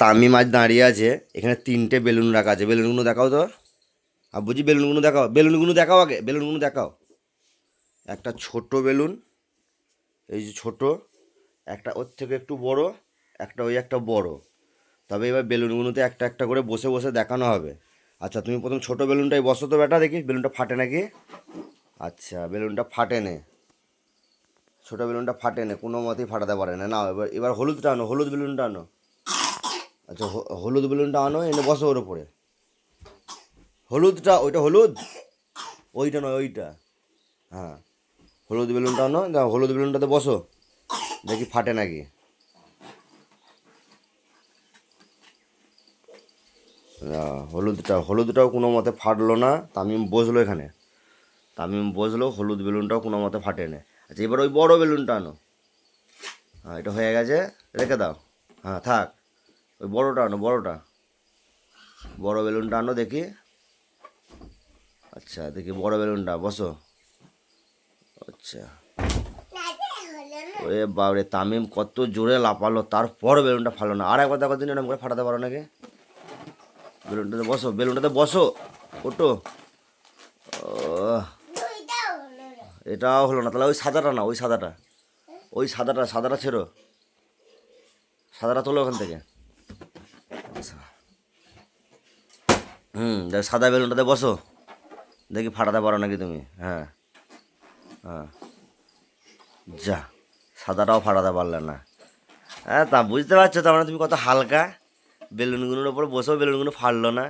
তামি মাছ দাঁড়িয়ে আছে, এখানে তিনটে বেলুন রাখা আছে। বেলুনগুলো দেখাও তো। আর বুঝি বেলুনগুলো দেখাও। বেলুনগুলো দেখাও আগে, বেলুনগুলো দেখাও। একটা ছোট বেলুন, এই যে ছোট, একটা ওর থেকে একটু বড়, একটা ওই একটা বড়। তবে এবার বেলুনগুলোতে একটা একটা করে বসে বসে দেখানো হবে। আচ্ছা তুমি প্রথম ছোট বেলুনটাই বসো তো বেটা, দেখি বেলুনটা ফাটে নাকি? আচ্ছা বেলুনটা ফাটে নে। ছোটো বেলুনটা ফাটে নে, কোনো মতেই ফাটাতে পারে না। না এবার এবার হলুদটা আনো, হলুদ বেলুনটা আনো। আচ্ছা হলুদ বেলুনটা আনো, এনে বসো ওর উপরে। হলুদটা, ওইটা হলুদ? ওইটা নয়, ওইটা। হ্যাঁ। হলুদ বেলুনটা আনো হলুদ বেলুনটাতে বসো। দেখি ফাটে নাকি। হলুদটা, হলুদটাও কোনো মতে ফাটলো না, তামিম বসল এখানে। তামিম বসল, হলুদ বেলুনটাও কোনো মতে ফাটে না। আচ্ছা এবার ওই বড় বেলুনটা আনো। হ্যাঁ এটা হয়ে গেছে, রেখে দাও। হ্যাঁ থাক। ওই বড়টা আনো, বড়োটা। বড় বেলুনটা আনো দেখি। আচ্ছা দেখি বড় বেলুনটা, বসো। আচ্ছা। ওরে বাবরে তামিম কত জোরে লাপালো তারপর বেলুনটা ফালো না। আর একবার দেখো দিন এরকম করে ফাটাতে পারো নাকি? বেলুনটাতে বসো বেলুনটাতে বসো ওটো এটাও হলো না, তাহলে ওই সাদাটা না ওই সাদাটা। ওই সাদাটা সাদাটা ছেড়ো। সাদাটা তোলো ওখান থেকে আচ্ছা। হুম সাদা বেলুনটাতে বসো। দেখি ফাটাতে পারো নাকি তুমি? হ্যাঁ। হ্যাঁ। যা, সাদাটাও ফাটাতে পারলে না। হ্যাঁ তা বুঝতে পারছ তার মানে তুমি কত হালকা? বেলুনগুলোর ওপর বসেও বেলুনগুলো ফাটলো না।